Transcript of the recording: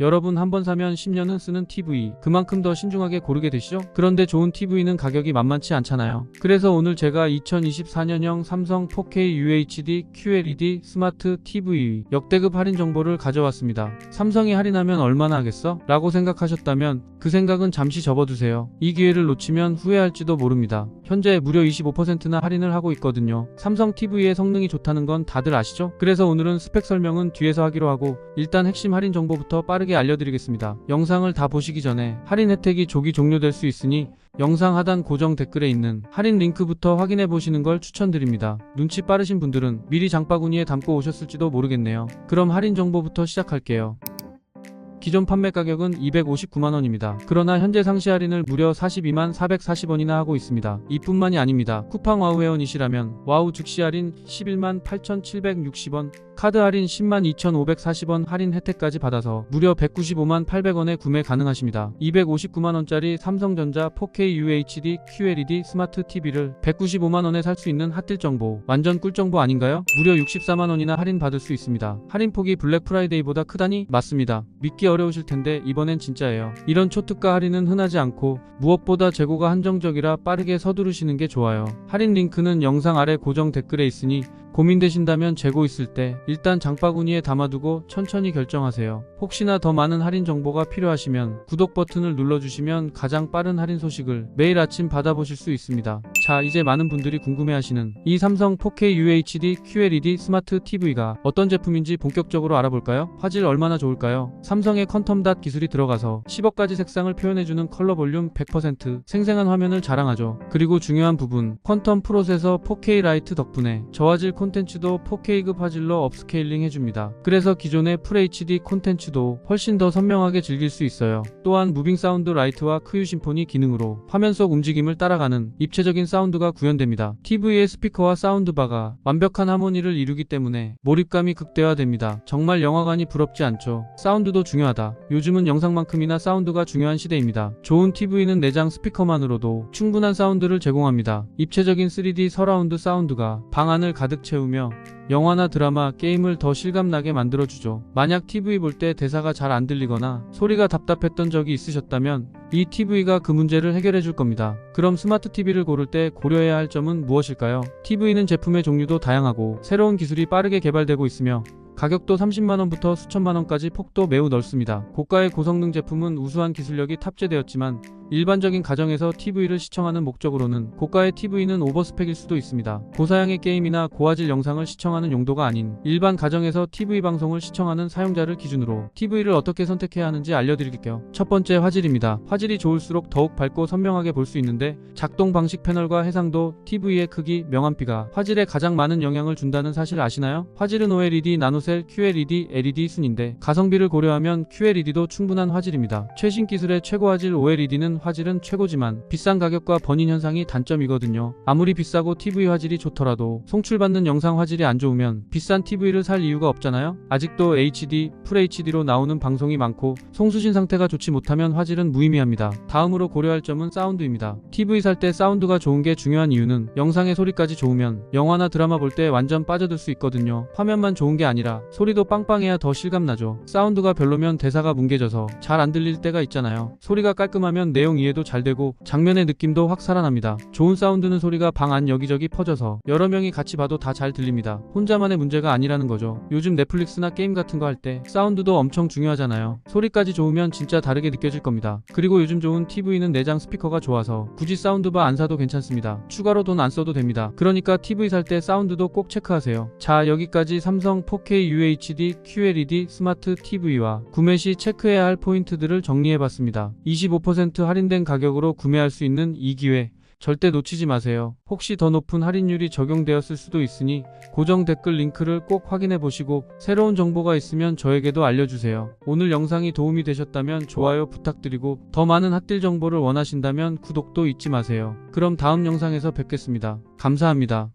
여러분 한 번 사면 10년은 쓰는 TV 그만큼 더 신중하게 고르게 되시죠? 그런데 좋은 TV는 가격이 만만치 않잖아요. 그래서 오늘 제가 2024년형 삼성 4K UHD QLED 스마트 TV 역대급 할인 정보를 가져왔습니다. 삼성이 할인하면 얼마나 하겠어? 라고 생각하셨다면 그 생각은 잠시 접어두세요. 이 기회를 놓치면 후회할지도 모릅니다. 현재 무려 25%나 할인을 하고 있거든요. 삼성 TV의 성능이 좋다는 건 다들 아시죠? 그래서 오늘은 스펙 설명은 뒤에서 하기로 하고 일단 핵심 할인 정보부터 빠르게 알려드리겠습니다. 영상을 다 보시기 전에 할인 혜택이 조기 종료될 수 있으니 영상 하단 고정 댓글에 있는 할인 링크부터 확인해 보시는 걸 추천드립니다. 눈치 빠르신 분들은 미리 장바구니에 담고 오셨을지도 모르겠네요. 그럼 할인 정보부터 시작할게요. 기존 판매 가격은 259만원입니다. 그러나 현재 상시 할인을 무려 42만 440원이나 하고 있습니다. 이뿐만이 아닙니다. 쿠팡 와우 회원이시라면 와우 즉시 할인 11만 8,760원, 카드 할인 10만 2,540원 할인 혜택까지 받아서 무려 195만 800원에 구매 가능하십니다. 259만원짜리 삼성전자 4K UHD QLED 스마트 TV를 195만원에 살 수 있는 핫딜 정보. 완전 꿀 정보 아닌가요? 무려 64만원이나 할인 받을 수 있습니다. 할인 폭이 블랙 프라이데이보다 크다니? 맞습니다. 믿기 어려우실 텐데 이번엔 진짜예요. 이런 초특가 할인은 흔하지 않고 무엇보다 재고가 한정적이라 빠르게 서두르시는 게 좋아요. 할인 링크는 영상 아래 고정 댓글에 있으니 고민되신다면 재고 있을 때 일단 장바구니에 담아두고 천천히 결정하세요. 혹시나 더 많은 할인 정보가 필요하시면 구독 버튼을 눌러주시면 가장 빠른 할인 소식을 매일 아침 받아보실 수 있습니다. 자, 이제 많은 분들이 궁금해하시는 이 삼성 4K UHD QLED 스마트 TV가 어떤 제품인지 본격적으로 알아볼까요? 화질 얼마나 좋을까요? 삼성 의 컨텀 닷 기술이 들어가서 10억가지 색상을 표현해주는 컬러 볼륨 100% 생생한 화면을 자랑하죠. 그리고 중요한 부분 퀀텀 프로세서 4K 라이트 덕분에 저화질 콘텐츠도 4K급 화질로 업스케일링 해줍니다. 그래서 기존의 FHD 콘텐츠도 훨씬 더 선명하게 즐길 수 있어요. 또한 무빙 사운드 라이트와 크유 심포니 기능으로 화면 속 움직임을 따라가는 입체적인 사운드가 구현됩니다. TV의 스피커와 사운드바가 완벽한 하모니를 이루기 때문에 몰입감이 극대화됩니다. 정말 영화관이 부럽지 않죠. 사운드도 중요 하다. 요즘은 영상만큼이나 사운드가 중요한 시대입니다. 좋은 TV는 내장 스피커만으로도 충분한 사운드를 제공합니다. 입체적인 3D 서라운드 사운드가 방 안을 가득 채우며 영화나 드라마, 게임을 더 실감나게 만들어주죠. 만약 TV 볼 때 대사가 잘 안 들리거나 소리가 답답했던 적이 있으셨다면 이 TV가 그 문제를 해결해 줄 겁니다. 그럼 스마트 TV를 고를 때 고려해야 할 점은 무엇일까요? TV는 제품의 종류도 다양하고 새로운 기술이 빠르게 개발되고 있으며 가격도 30만원부터 수천만원까지 폭도 매우 넓습니다. 고가의 고성능 제품은 우수한 기술력이 탑재되었지만 일반적인 가정에서 TV를 시청하는 목적으로는 고가의 TV는 오버스펙일 수도 있습니다. 고사양의 게임이나 고화질 영상을 시청하는 용도가 아닌 일반 가정에서 TV 방송을 시청하는 사용자를 기준으로 TV를 어떻게 선택해야 하는지 알려드릴게요. 첫 번째 화질입니다. 화질이 좋을수록 더욱 밝고 선명하게 볼 수 있는데 작동 방식 패널과 해상도, TV의 크기, 명암비가 화질에 가장 많은 영향을 준다는 사실 아시나요? 화질은 OLED, 나노 셀, QLED, LED 순인데 가성비를 고려하면 QLED도 충분한 화질입니다. 최신 기술의 최고 화질 OLED는 화질은 최고지만 비싼 가격과 번인 현상이 단점이거든요. 아무리 비싸고 TV 화질이 좋더라도 송출받는 영상 화질이 안 좋으면 비싼 TV를 살 이유가 없잖아요. 아직도 HD, FHD로 나오는 방송이 많고 송수신 상태가 좋지 못하면 화질은 무의미합니다. 다음으로 고려할 점은 사운드입니다. TV 살 때 사운드가 좋은 게 중요한 이유는 영상의 소리까지 좋으면 영화나 드라마 볼 때 완전 빠져들 수 있거든요. 화면만 좋은 게 아니라 소리도 빵빵해야 더 실감나죠. 사운드가 별로면 대사가 뭉개져서 잘 안 들릴 때가 있잖아요. 소리가 깔끔하면 내용 이해도 잘 되고 장면의 느낌도 확 살아납니다. 좋은 사운드는 소리가 방 안 여기저기 퍼져서 여러 명이 같이 봐도 다 잘 들립니다. 혼자만의 문제가 아니라는 거죠. 요즘 넷플릭스나 게임 같은 거 할 때 사운드도 엄청 중요하잖아요. 소리까지 좋으면 진짜 다르게 느껴질 겁니다. 그리고 요즘 좋은 TV는 내장 스피커가 좋아서 굳이 사운드바 안 사도 괜찮습니다. 추가로 돈 안 써도 됩니다. 그러니까 TV 살 때 사운드도 꼭 체크하세요. 자, 여기까지 삼성 4K UHD QLED 스마트 TV와 구매 시 체크해야 할 포인트들을 정리해봤습니다. 25% 할인된 가격으로 구매할 수 있는 이 기회 절대 놓치지 마세요. 혹시 더 높은 할인율이 적용되었을 수도 있으니 고정 댓글 링크를 꼭 확인해 보시고 새로운 정보가 있으면 저에게도 알려주세요. 오늘 영상이 도움이 되셨다면 좋아요 부탁드리고 더 많은 핫딜 정보를 원하신다면 구독도 잊지 마세요. 그럼 다음 영상에서 뵙겠습니다. 감사합니다.